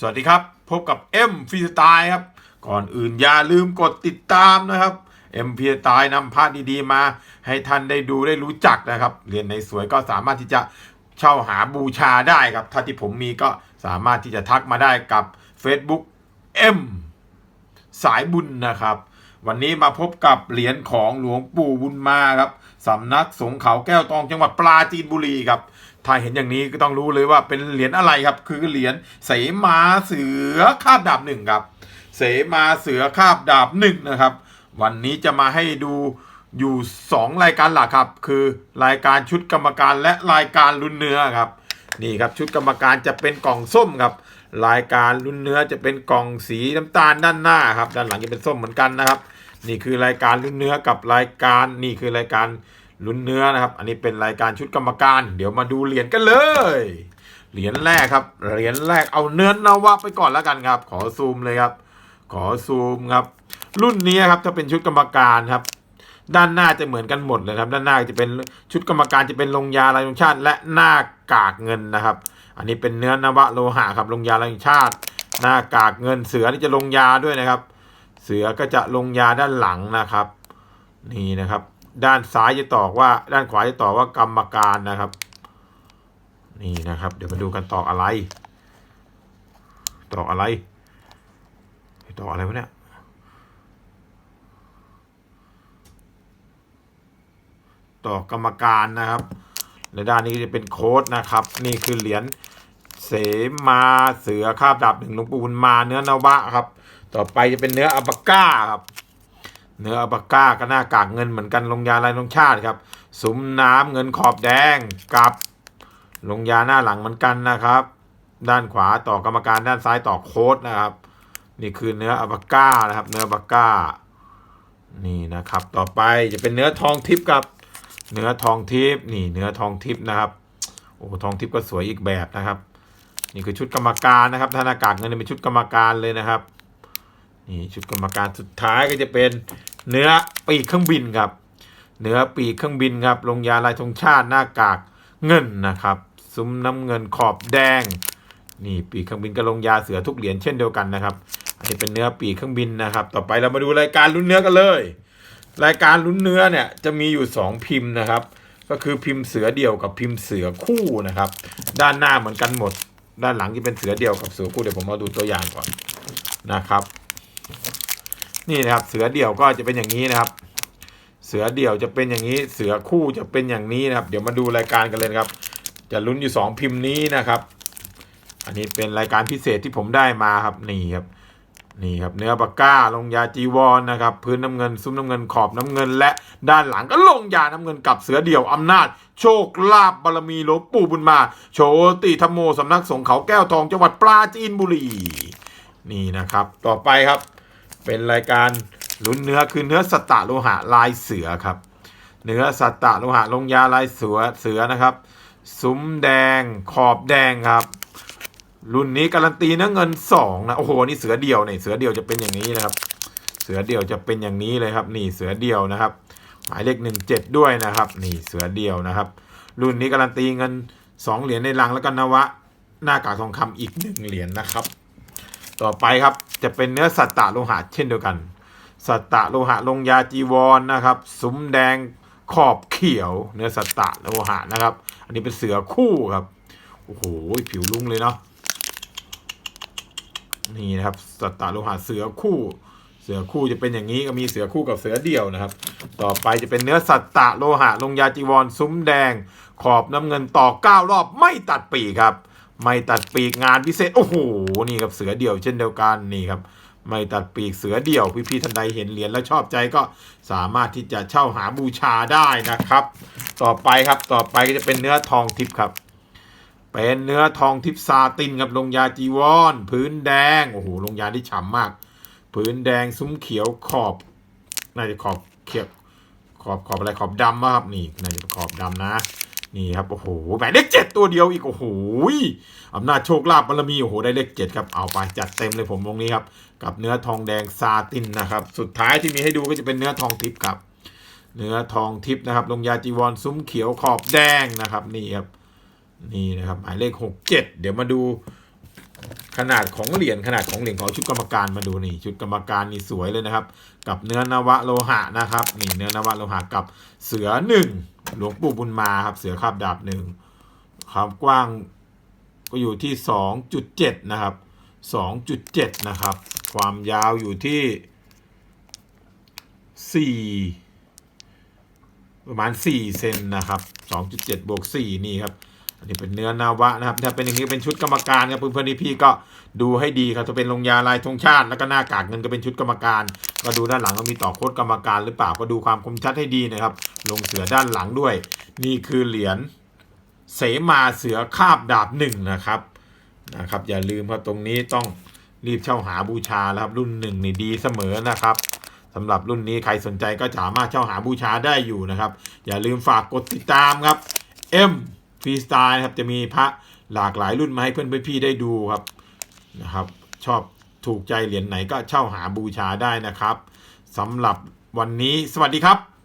สวัสดีครับ พบกับเอ็มฟีสไตล์ครับ ก่อนอื่นอย่าลืมกดติดตามนะครับเอ็มฟีสไตล์นำพาร์ทดีๆมา ให้ท่านได้ดูได้รู้จักนะครับ เรียนในสวยก็สามารถที่จะเช่าหาบูชาได้ครับ ถ้าที่ผมมีก็สามารถที่จะทักมาได้กับ Facebook M สายบุญนะครับ วันนี้มาพบกับเหรียญของหลวงปู่บุญมาครับสำนักสงฆ์เขาแก้วตองจังหวัดปราจีนบุรีครับถ้าเห็นอย่างนี้ก็ต้องรู้เลยว่าเป็นเหรียญอะไรครับ คือเหรียญเสมาเสือคาบดาบหนึ่งครับ เสมาเสือคาบดาบหนึ่งนะครับ วันนี้จะมาให้ดูอยู่ 2 รายการหลักครับ คือรายการชุดกรรมการและรายการลุนเนื้อครับ นี่ครับชุดกรรมการจะเป็นกล่องส้มครับ รายการลุ้นเนื้อจะเป็นกล่องสีน้ำตาลด้านหน้าครับด้านหลังจะเป็นส้มเหมือนกันนะครับ นี่คือรายการลุ้นเนื้อกับรายการนี่คือรายการลุ้นเนื้อนะครับ อันนี้เป็นรายการชุดกรรมการ เดี๋ยวมาดูเหรียญกันเลยเหรียญแรกครับเหรียญแรกเอาเนื้อนาวะไปก่อนแล้วกันครับ ขอซูมเลยครับ ขอซูมครับ รุ่นนี้ครับถ้าเป็นชุดกรรมการครับ ด้านหน้าจะเหมือนกันหมดเลยครับด้านหน้าจะเป็นชุดกรรมการจะเป็นลงยาลายลงชาติ และหน้ากากเงินนะครับ อันนี้เป็นเนื้อนวะโลหะครับลงยาลายลงชาติ หน้ากากเงินเสือนี่จะลงยาด้วยนะครับ เสือก็จะลงยาด้านหลังนะครับ นี่นะครับ ด้านซ้ายจะตอกว่า ด้านขวาจะตอกว่ากรรมการนะครับ นี่นะครับ เดี๋ยวมาดูกันตอกอะไร ตอกอะไรตอกอะไรวะเนี่ย ต่อกรรมการนะครับและด้านนี้จะเป็นโค้ดนะครับ นี่คือเหรียญเสมาเสือคาบดาบหนึ่งหลวงปู่บุญมาเนื้อนวะครับ ต่อไปจะเป็นเนื้ออัปาก้าครับ เนื้ออัปาก้าก็หน้ากากเงินเหมือนกันลงยาลายลงชาติครับสุมน้ำเงินขอบแดงกับลงยาหน้าหลังเหมือนกันนะครับ ด้านขวาต่อกรรมการด้านซ้ายต่อโค้ดนะครับ นี่คือเนื้ออัปาก้านะครับ เนื้ออัปาก้านี่นะครับ ต่อไปจะเป็นเนื้อทองทิพย์ครับ เนื้อทองทิพย์นี่เนื้อทองทิพย์นะครับโอ้ทองทิพย์ก็สวยอีกแบบนะครับ นี่คือชุดกรรมการนะครับถ้าหน้ากากเงินเป็นชุดกรรมการเลยนะครับนี่ชุดกรรมการสุดท้ายก็จะเป็นเนื้อปีกเครื่องบินครับเนื้อปีกเครื่องบินครับลงยาลายธงชาติหน้ากากเงินนะครับซุ้มน้ำเงินขอบแดง นี่ปีกเครื่องบินก็ลงยาเสือทุกเหรียญเช่นเดียวกันนะครับอันนี้เป็นเนื้อปีกเครื่องบินนะครับ ต่อไปเรามาดูรายการลุ้นเนื้อกันเลย รายการลุ้นเนื้อเนี่ยจะมีอยู่ 2 พิมพ์นะครับ ก็คือพิมพ์เสือเดี่ยวกับพิมพ์เสือคู่นะครับ ด้านหน้าเหมือนกันหมด ด้านหลังจะเป็นเสือเดี่ยวกับเสือคู่เดี๋ยวผมมาดูตัวอย่างก่อนนะครับ นี่นะครับเสือเดี่ยวก็จะเป็นอย่างนี้นะครับ เสือเดี่ยวจะเป็นอย่างนี้เสือคู่จะเป็นอย่างนี้นะครับ เดี๋ยวมาดูรายการกันเลยครับ จะลุ้นอยู่ 2 พิมพ์นี้นะครับ อันนี้เป็นรายการพิเศษที่ผมได้มาครับนี่ครับ นี่ครับเนื้อปากก้าลงยาจีวรนนะครับพื้นน้ำเงินซุ้มน้ำเงินขอบน้ำเงิน และด้านหลังก็ลงยาน้ำเงินกับเสือเดี่ยวอำนาจ โชคลาภบารมีหลวงปู่บุญมา โชติธรรมโมสำนักสงฆ์เขาแก้วทองจังหวัดปราจีนบุรีนี่นะครับ ต่อไปครับเป็นรายการลุ้นเนื้อคือเนื้อสตตะโลหะลายเสือครับ เนื้อสัตตะโลหะลงยาลายเสือเสือนะครับ ซุ้มแดงขอบแดงครับ รุ่นนี้การันตีนะเงินสองนะโอ้โหนี่เสือเดี่ยวเนี่ยเสือเดี่ยวจะเป็นอย่างนี้นะครับ เสือเดี่ยวจะเป็นอย่างนี้เลยครับ นี่เสือเดี่ยวนะครับ หมายเลขหนึ่งเจ็ดด้วยนะครับ นี่เสือเดี่ยวนะครับ รุ่นนี้การันตีเงินสองเหรียญในรังแล้วก็นวะ หน้ากากทองคำอีกหนึ่งเหรียญนะครับ ต่อไปครับจะเป็นเนื้อสัตตะโลหะเช่นเดียวกัน สัตตะโลหะลงยาจีวรนนะครับซุ้มแดงขอบเขียว เนื้อสัตตะโลหะนะครับ อันนี้เป็นเสือคู่ครับโอ้โหผิวลุ้งเลยเนาะ นี่นะครับสัตตาโลหะเสือคู่ เสือคู่จะเป็นอย่างนี้ก็มีเสือคู่กับเสือเดี่ยวนะครับ ต่อไปจะเป็นเนื้อสัตตะโลหะลงยาจีวรซุ้มแดง ขอบน้ำเงินต่อเก้ารอบไม่ตัดปีกครับ ไม่ตัดปีกงานพิเศษโอ้โหนี่ครับเสือเดี่ยวเช่นเดียวกันนี่ครับไม่ตัดปีกเสือเดี่ยวพี่ๆท่านใดเห็นเหรียญแล้วชอบใจก็สามารถที่จะเช่าหาบูชาได้นะครับ ต่อไปครับต่อไปก็จะเป็นเนื้อทองทิพย์ครับ เป็นเนื้อทองทิพซาตินกับลงยาจีวรพื้นแดง โอ้โหลงยาที่ฉ่ำมาก พื้นแดงซุ้มเขียวขอบ น่าจะขอบเขียวขอบขอบอะไรขอบดำอะครับนี่น่าจะขอบดำนะ นี่ครับโอ้โหแหมเลขเจ็ดตัวเดียวอีกโอ้โหอำนาจโชคลาภบารมีโอ้โหได้เลขเจ็ดครับเอาไปจัดเต็มเลยผมตรงนี้ครับกับเนื้อทองแดงซาตินนะครับ สุดท้ายที่มีให้ดูก็จะเป็นเนื้อทองทิพย์ครับ เนื้อทองทิพย์นะครับลงยาจีวรซุ้มเขียวขอบแดงนะครับนี่ครับ นี่นะครับหมายเลขหกเจ็ดเดี๋ยวมาดูขนาดของเหรียญขนาดของเหรียญของชุดกรรมการมาดูนี่ชุดกรรมการนี่สวยเลยนะครับ กับเนื้อนวะโลหะนะครับนี่เนื้อนวะโลหะกับเสือหนึ่งหลวงปู่บุญมาครับเสือคาบดาบหนึ่งความกว้างก็อยู่ที่สองจุดเจ็ดนะครับสองจุดเจ็ดนะครับ ความยาวอยู่ที่สี่ประมาณสี่เซนนะครับสองจุดเจ็ดบวกสี่นี่ครับ อันนี้เป็นเนื้อนาวะนะครับ ถ้าเป็นอย่างนี้เป็นชุดกรรมการครับเพื่อนๆพี่ก็ดูให้ดีครับถ้าเป็นลงยาลายธงชาติ แล้วก็หน้ากากเงินก็เป็นชุดกรรมการ ก็ดูด้านหลังว่ามีต่อโคดกรรมการหรือเปล่าก็ดูความคมชัดให้ดีนะครับ ลงเสือด้านหลังด้วย นี่คือเหรียญเสมาเสือคาบดาบหนึ่งนะครับนะครับ อย่าลืมครับตรงนี้ต้องรีบเช่าหาบูชาแล้วครับรุ่นหนึ่งนี่ดีเสมอนะครับสำหรับรุ่นนี้ใครสนใจก็สามารถเช่าหาบูชาได้อยู่นะครับ อย่าลืมฝากกดติดตามครับ M ฟรีสไตล์ครับจะมีพระหลากหลายรุ่นมาให้เพื่อนๆพี่ได้ดูครับนะครับ ชอบถูกใจเหรียญไหนก็เช่าหาบูชาได้นะครับสำหรับวันนี้สวัสดีครับ